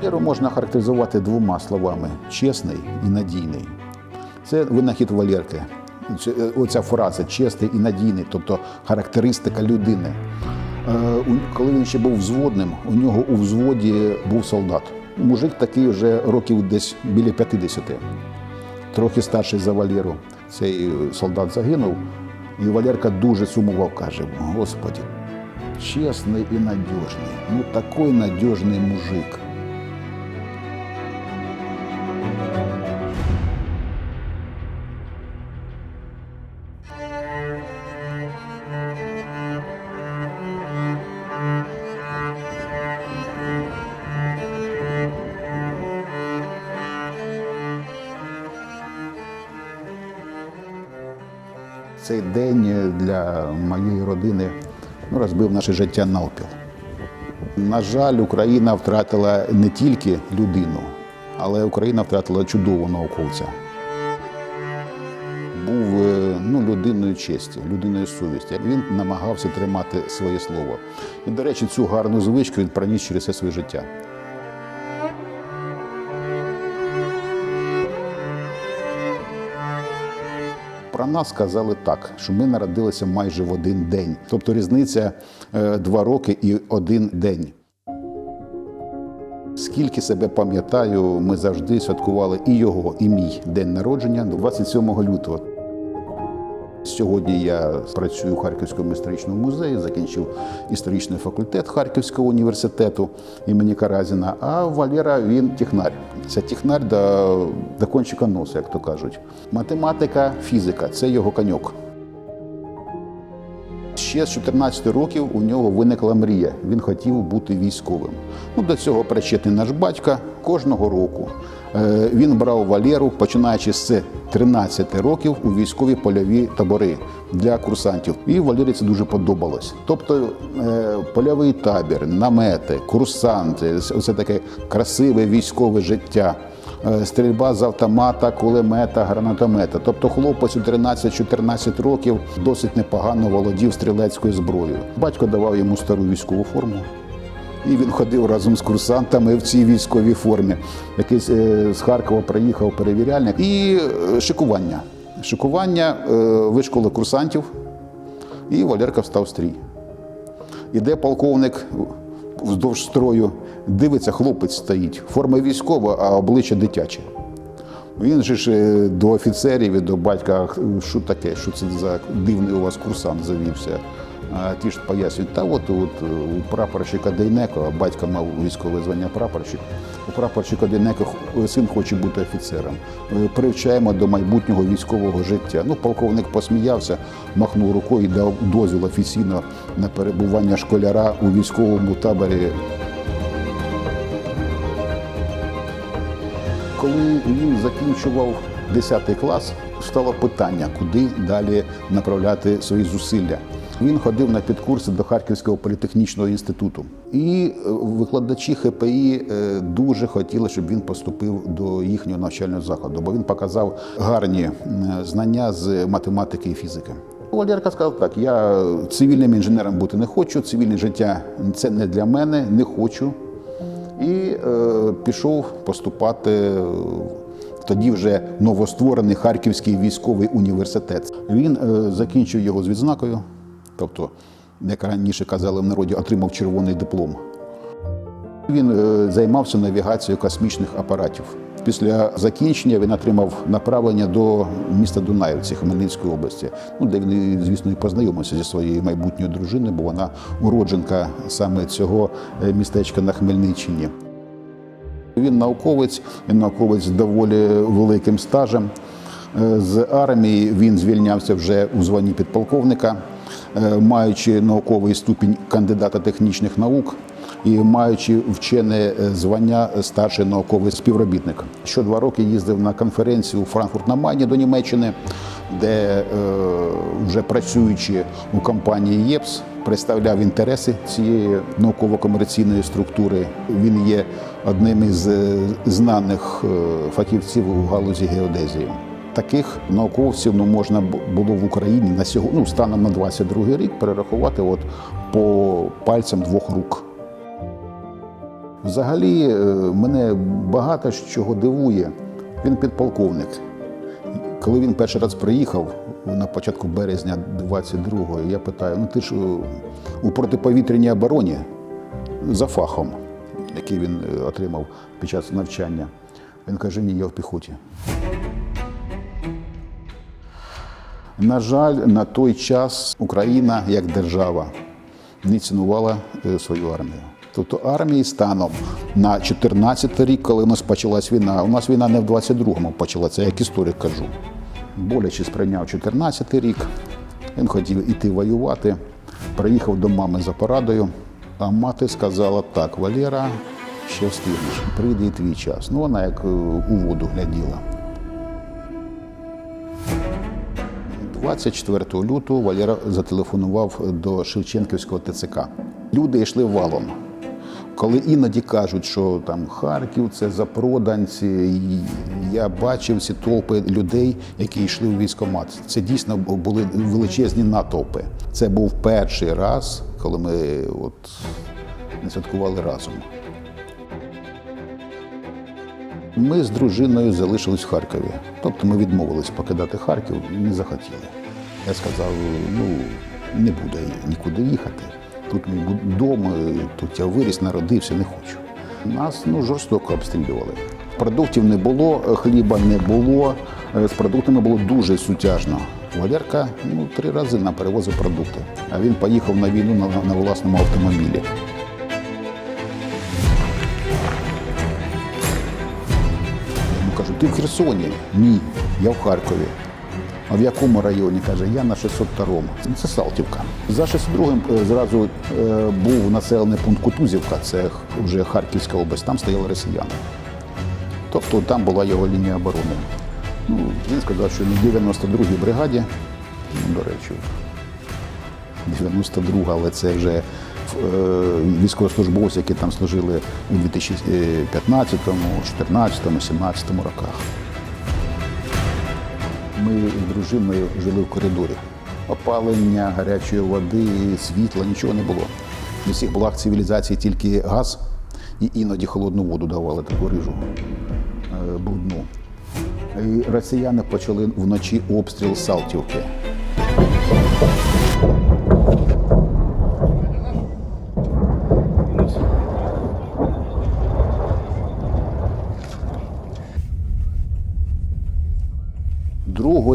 Валеру можна характеризувати двома словами: чесний і надійний. Це винахід Валерки. Е, Оця фраза чесний і надійний, тобто характеристика людини. Е, Коли він ще був взводним, у нього у взводі був солдат. Мужик такий вже років десь біля 50, трохи старший за Валеру. Цей е, солдат загинув, і Валерка дуже сумував, каже: Господи, чесний і надіжний. Ну такий надіжний мужик. Цей день для моєї родини ну, розбив наше життя навпіл. На жаль, Україна втратила не тільки людину, але Україна втратила чудового науковця. Був е, ну, людиною честі, людиною совісті. Він намагався тримати своє слово. І, до речі, цю гарну звичку він проніс через все своє життя. Про нас сказали так, що ми народилися майже в один день. Тобто різниця е, два роки і один день. Скільки себе пам'ятаю, ми завжди святкували і його, і мій день народження 27 лютого. Сьогодні я працюю в Харківському історичному музеї, закінчив історичний факультет Харківського університету імені Каразіна. А Валера він технар. Це технар до, до кончика носа, як то кажуть. Математика, фізика це його коньок. Ще з 14 років у нього виникла мрія. Він хотів бути військовим. Ну, до цього причетний наш батько кожного року. Е, Він брав Валеру, починаючи з 13 років у військові польові табори для курсантів. І Валері це дуже подобалось. Тобто е, польовий табір, намети, курсанти це таке красиве військове життя. Е, Стрільба з автомата, кулемета, гранатомета. Тобто хлопець у 13-14 років досить непогано володів стрілецькою зброєю. Батько давав йому стару військову форму. І він ходив разом з курсантами в цій військовій формі. Якийсь е, з Харкова приїхав перевіряльник. І е, шикування. Шикування вишколи курсантів, і Валерка встав стрій. Іде полковник вздовж строю, дивиться, хлопець стоїть. Форма військова, а обличчя дитяче. Він же ж е, до офіцерів і до батька, що таке, що це за дивний у вас курсант завівся. А ті ж пояснюють, та от, от е, у прапорщика Дейнеко, батько мав військове звання прапорщик, у прапорщика Дейнеко син хоче бути офіцером. Е, Привчаємо до майбутнього військового життя. Ну, полковник посміявся, махнув рукою і дав дозвіл офіційно на перебування школяра у військовому таборі Коли він закінчував 10 клас, стало питання, куди далі направляти свої зусилля. Він ходив на підкурси до Харківського політехнічного інституту. І е, викладачі ХПІ е, дуже хотіли, щоб він поступив до їхнього навчального закладу, бо він показав гарні знання з математики і фізики. Валерка сказав так: я цивільним інженером бути не хочу, цивільне життя це не для мене, не хочу і е, пішов поступати в тоді вже новостворений Харківський військовий університет. Він е, закінчив його з відзнакою, тобто, як раніше казали в народі, отримав червоний диплом. Він е, займався навігацією космічних апаратів. Після закінчення він отримав направлення до міста Дунаївці Хмельницької області, ну, де він, звісно, і познайомився зі своєю майбутньою дружиною, бо вона уродженка саме цього е, містечка на Хмельниччині. Він науковець, він науковець з доволі великим стажем. Е, З армії він звільнявся вже у званні підполковника, е, маючи науковий ступінь кандидата технічних наук і маючи вчене е, звання старший науковий співробітник. Що два роки їздив на конференцію у Франкфурт на Майні до Німеччини, де е, вже працюючи у компанії ЄПС, представляв інтереси цієї науково-комерційної структури. Він є одним із е, знаних фахівців у галузі геодезії. Таких науковців ну, можна було в Україні на сьогодні, ну, станом на 22 рік перерахувати от по пальцям двох рук. Взагалі, е, мене багато чого дивує. Він підполковник. Коли він перший раз приїхав на початку березня 22-го, я питаю: ну ти ж е, у протиповітряній обороні за фахом, який він е, отримав під час навчання. Він каже, ні, я в піхоті. На жаль, на той час Україна як держава не цінувала свою армію. Тобто армії станом на 14 рік, коли у нас почалась війна, у нас війна не в 22-му почалася, як історик кажу. Боляче сприйняв 14 рік, він хотів іти воювати, приїхав до мами за порадою, а мати сказала так, Валера, ще встигнеш, прийде і твій час. Ну, вона як е, у воду гляділа. 24 лютого Валера зателефонував до Шевченківського ТЦК. Люди йшли валом. Коли іноді кажуть, що там Харків це запроданці, я бачив ці толпи людей, які йшли у військкомат. Це дійсно були величезні натовпи. Це був перший раз, коли ми от не святкували разом. Ми з дружиною залишились в Харкові. Тобто ми відмовились покидати Харків не захотіли. Я сказав: ну не буду нікуди їхати. Тут дом, е, тут я виріс, народився, не хочу. Нас ну, жорстоко обстрілювали. Продуктів не було, е, хліба не було. е, З продуктами було дуже сутяжно. Валерка ну, три рази нам перевозив продукти. А він поїхав на війну на, на власному автомобілі. Йому кажу, ти в Херсоні? Ні, я в Харкові. А в якому районі? Каже, я на 602-му. Це Салтівка. За 602-м е, зразу е, був населений пункт Кутузівка, це вже Харківська область, там стояли росіяни. Тобто там була його лінія оборони. Ну, він сказав, що на 92-й бригаді, ну, до речі, 92-га, але це вже е, військовослужбовці, які там служили у 2015, 2014, 2017 роках. Ми з дружиною жили в коридорі. Опалення, гарячої води, світла, нічого не було. У всіх благ цивілізації тільки газ і іноді холодну воду давали таку рижу е, брудну. І росіяни почали вночі обстріл Салтівки.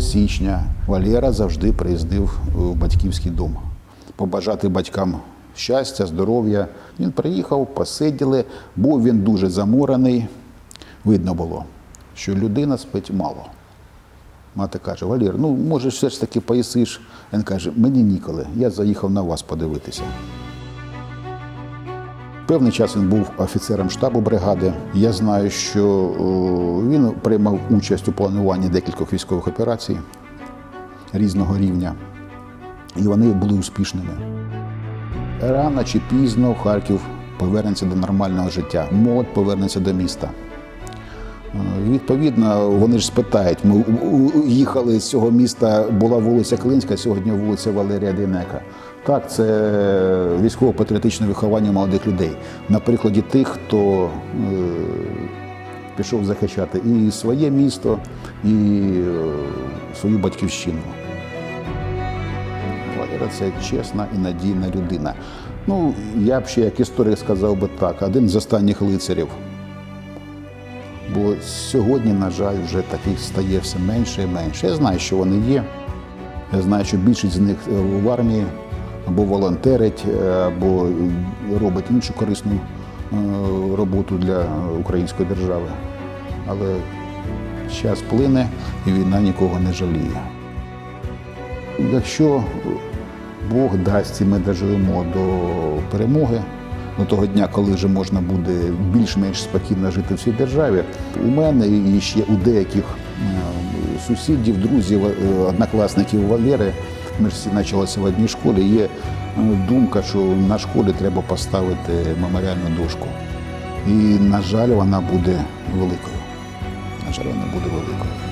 Січня Валера завжди приїздив у батьківський дом. Побажати батькам щастя, здоров'я. Він приїхав, посиділи, був він дуже заморений. Видно було, що людина спить мало. Мати каже: Валір, ну може все ж таки поїсиш. Він каже, мені ніколи, я заїхав на вас подивитися. Певний час він був офіцером штабу бригади. Я знаю, що він приймав участь у плануванні декількох військових операцій різного рівня, і вони були успішними. Рано чи пізно Харків повернеться до нормального життя. Молодь повернеться до міста. Е, Відповідно, вони ж спитають. Ми їхали з цього міста, була вулиця Клинська, сьогодні вулиця Валерія Дейнека. Так, це військово-патріотичне виховання молодих людей на прикладі тих, хто е, пішов захищати і своє місто, і е, свою батьківщину. Валера це чесна і надійна людина. Ну, я б ще як історик сказав би так, один з останніх лицарів. Бо сьогодні, на жаль, вже таких стає все менше і менше. Я знаю, що вони є. Я знаю, що більшість з них е, в армії або волонтерить, е, або робить іншу корисну е, роботу для української держави. Але час плине і війна нікого не жаліє. Якщо Бог дасть і ми доживемо до перемоги, до того дня, коли вже можна буде більш-менш спокійно жити в цій державі, у мене і ще у деяких е, сусідів, друзів, е, однокласників Валери, ми ж всі почалися в одній школі, є е, думка, що на школі треба поставити меморіальну дошку. І, на жаль, вона буде великою. На жаль, вона буде великою.